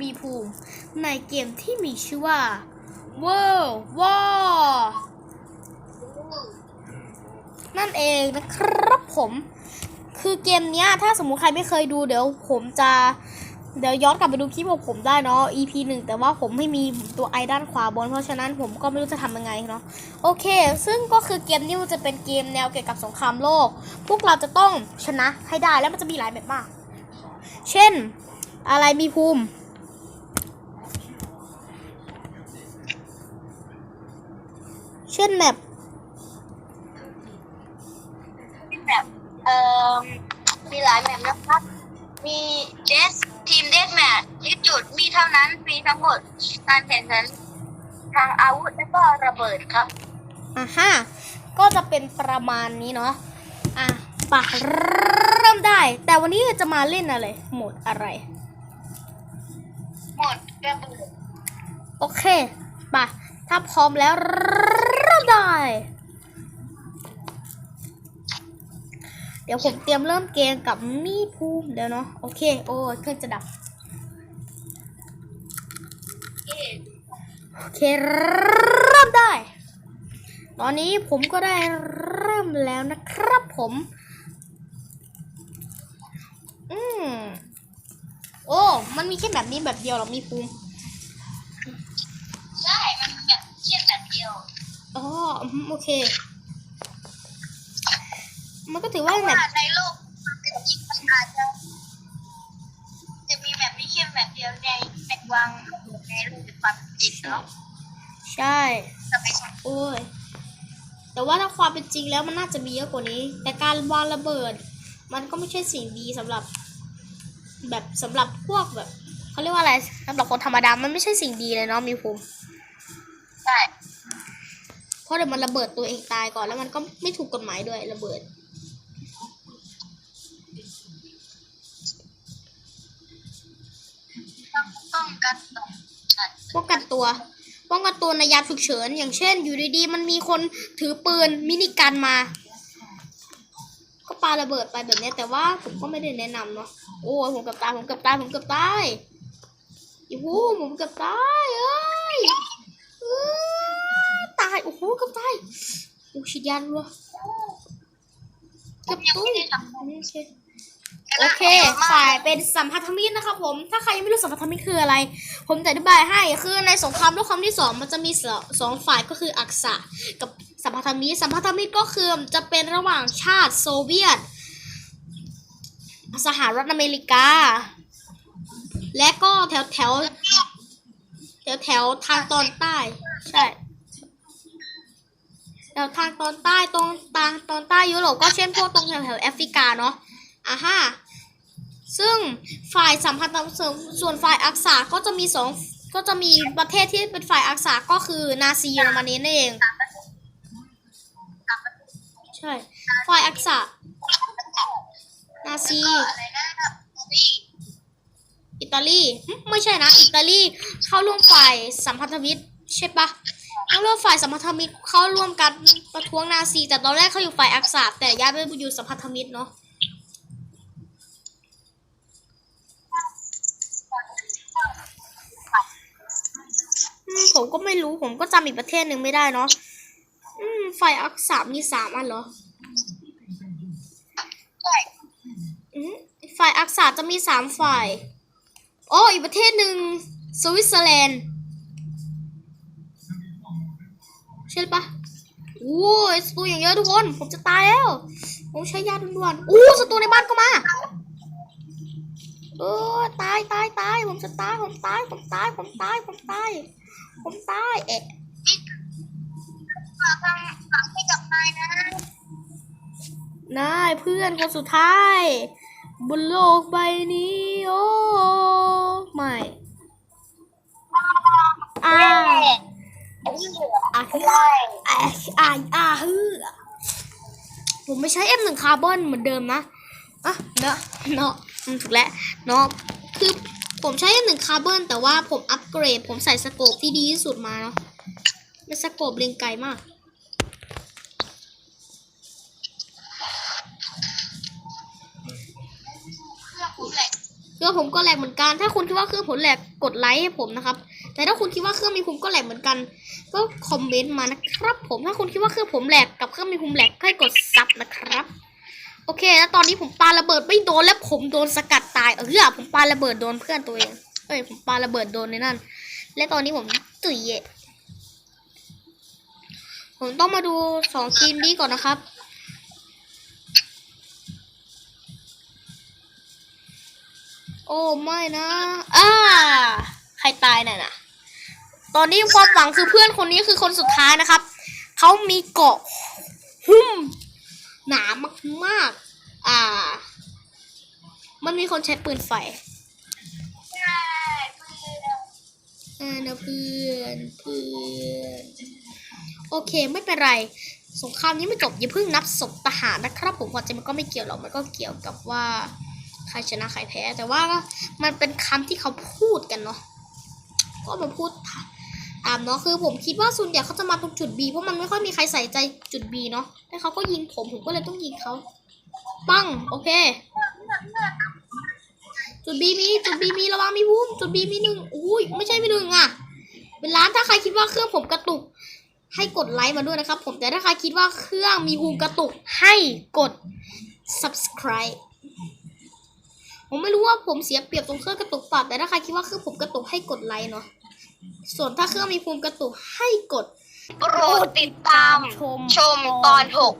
บีภูมิ ในเกมที่มีชื่อว่า World War นั่นเองนะครับผม คือเกมเนี้ย ถ้าสมมุติใครไม่เคยดูเดี๋ยวผมจะเดี๋ยวย้อนกลับไปดูคลิปของผมได้เนาะ EP หนึ่งแต่ว่าผมไม่มีตัวไอด้านขวาบน เพราะฉะนั้นผมก็ไม่รู้จะทำยังไงเนาะโอเค ซึ่งก็คือเกมนี้มันจะเป็นเกมแนวเกี่ยวกับสงครามโลก พวกเราจะต้องชนะให้ได้แล้วมันจะมีหลายแบบมาก เช่น อะไรมีภูมิ เช่นแบบแบบเอ่อมีหลายแบบนะครับ มีเดสทีมเดสแมทยึดจุดมีเท่านั้นมีทั้งหมดการแข่งขันทางอาวุธและก็ระเบิดครับอ่าฮะก็จะเป็นประมาณนี้เนาะอะปะเริ่มได้ แต่วันนี้จะมาเล่นอะไรโหมดอะไรหมดระเบิดโอเคปะถ้าพร้อมแล้ว เริ่มได้เดี๋ยวผมเตรียมเริ่มเกมกับมีภูมิเดี๋ยวเนาะโอเค โอ้เครื่องจะดับ โอเคเริ่มได้ ตอนนี้ผมก็ได้เริ่มแล้วนะครับผม อืมโอ้ มันมีแค่แบบนี้แบบเดียวหรอมีภูมิ อ๋ออืมโอเค มันก็ถือเพว่าราะแบว่าบในโลกเป็นจริงมันอาจจะจะมีแบบนี้แค่แบบเดียวในในวางในโลกเป็นความเป็นจริงเนาะใช่จะไปสอนโอ้ย แต่ว่าถ้าความเป็นจริงแล้วมันน่าจะมีเยอะกว่านี้ แต่การวางระเบิด มันก็ไม่ใช่สิ่งดีสำหรับ แบบสำหรับพวกแบบเขาเรียกว่าอะไรสำหรับคนธรรมดา มันไม่ใช่สิ่งดีเลยเนาะมีภูมิ ใช่ เพราะเดี๋ยวมันระเบิดตัวเองตายก่อนแล้วมันก็ไม่ถูกกฎหมายด้วยระเบิดต้องป้องกันต่อกันป้องกันตัว ป้องกันตัวในยามฉุกเฉิน อย่างเช่น อยู่ดีๆ มันมีคนถือปืนมินิกันมา ก็ปาระเบิดไปแบบนี้แต่ว่าผมก็ไม่ได้แนะนำเนาะโอ้ยผมเกือบตายผมเกือบตายผมเกือบตายอีหูผมเกือบตายเอ้ยเอ้ยายโอ้โหเกือบตายโอ้ฉีดยารัวเกือบยังตุ้ไม่ยได้ทำโอเคโอเคฝ่ายเป็นสัมพันธมิตรนะครับผม ถ้าใครยังไม่รู้สัมพันธมิตรคืออะไร ผมจะอธิบายให้ คือในสงครามโลกครั้งที่สองมันจะมีสองสองฝ่ายก็คืออักษะกับสัมพันธมิตร สัมพันธมิตรก็คือจะเป็นระหว่างชาติโซเวียต สหรัฐอเมริกา และก็แถวแถวแถวแถวทางตอนใต้ ใช่ แถวทางตอนใต้ตรงตางตอนใต้ยุโรปก็เช่นพวกตรงแถวแถวแอฟริกาเนาะอ่าฮะซึ่งฝ่ายสัมพันธมิตรส่วนฝ่ายอักษะก็จะมีสองก็จะมีประเทศที่เป็นฝ่ายอักษะก็คือนาซีเยอรมนีนั่นเองใช่ฝ่ายอักษะนาซียนาซีอิตาลีไม่ใช่นะ อิตาลีเข้าร่วมฝ่ายสัมพันธมิตรใช่ปะ เข้าร่วมฝ่ายสัมพันธมิตรเข้าร่วมกันประท้วงนาซี แต่ตอนแรกเขาอยู่ฝ่ายอักษะแต่ย้ายไปอยู่สัมพันธมิตรเนาะผมก็ไม่รู้ผมก็จำอีกประเทศหนึ่งไม่ได้เนาะอืมฝ่ายอักษะมีสามอันเหรออืมฝ่ายอักษะจะมีสามฝ่าย โอ้อีกประเทศหนึ่งสวิตเซอร์แลนด์ ใช่ปะโอ้ยศัตรูอย่างเยอะทุกคน ผมจะตายแล้ว ผมใช้ยาด่วนๆอู้ศัตรูในบ้านก็มาเออตายตายตายผมจะตายผมตายผมตายผมตายผมตายผมตายเอ๊ะมาทางหลังให้กับนายนะนายเพื่อนคนสุดท้าย บนโลกใบนี้โอ้ไม่อ่า อ่าอ่าอ่าอ่าฮือผมไม่ใช้ M1 คาร์บอนเหมือนเดิมนะอะเนาะเนาะถูกแล้วเนาะคือผมใช้ M1 คาร์บอนแต่ว่าผมอัปเกรด ผมใส่สโคปที่ดีที่สุดมาเนาะเป็นสโคปเล็งไกลมาก เครื่องผมก็แหลกเหมือนกัน ถ้าคุณคิดว่าเครื่องผมแหลกกดไลค์ให้ผมนะครับ แต่ถ้าคุณคิดว่าเครื่องมีภูมิก็แหลกเหมือนกัน ก็คอมเมนต์มานะครับ ผมถ้าคุณคิดว่าเครื่องผมแหลกกับเครื่องมีภูมิแหลกให้กดซับนะครับ โอเค แล้วตอนนี้ผมปาระเบิดไม่โดนและผมโดนสกัดตายเออผมปาระเบิดโดนเพื่อนตัวเองเอ้ยผมปาระเบิดโดนในนั่น และตอนนี้ผมตุยเยะผมต้องมาดูสองทีมนี้ก่อนนะครับ โอ้ไม่นะอ่าใครตายน่ะนะตอนนี้ความหวังคือเพื่อนคนนี้คือคนสุดท้ายนะครับ เขามีเกาะหุ้ม หนามากๆอ่า มันมีคนใช้ปืนไฟใช่เพื่อนอ่านะเพื่อนเพื่อนโอเคไม่เป็นไรสงครามนี้ไม่จบอย่าเพิ่งนับศพทหารนะครับ ผมพอใจมันก็ไม่เกี่ยวหรอกมันก็เกี่ยวกับว่า ใครชนะใครแพ้ แต่ว่ามันเป็นคำที่เขาพูดกันเนาะก็มาพูดตามเนาะคือผมคิดว่าส่วนใหญ่เขาจะมาตรงจุด B เพราะมันไม่ค่อยมีใครใส่ใจจุด B เนาะแต่เขาก็ยิงผมผมก็เลยต้องยิงเขาปังโอเค จุด B มีจุด B มีระวังมีพุ่มจุด B มีหนึ่งอุ้ยไม่ใช่มีหนึ่งอะเป็นล้านถ้าใครคิดว่าเครื่องผมกระตุก ให้กดไลค์มาด้วยนะครับ ผมแต่ถ้าใครคิดว่าเครื่องมีภูมกระตุกให้กด subscribe ผมไม่รู้ว่าผมเสียเปรียบตรงเครื่องกระตุกเปล่าแต่ถ้าใครคิดว่าเครื่องผมกระตุกให้กดไลค์เนาะส่วนถ้าเครื่องมีภูมิกระตุกให้กด โปรดติดตามชมชมตอนหก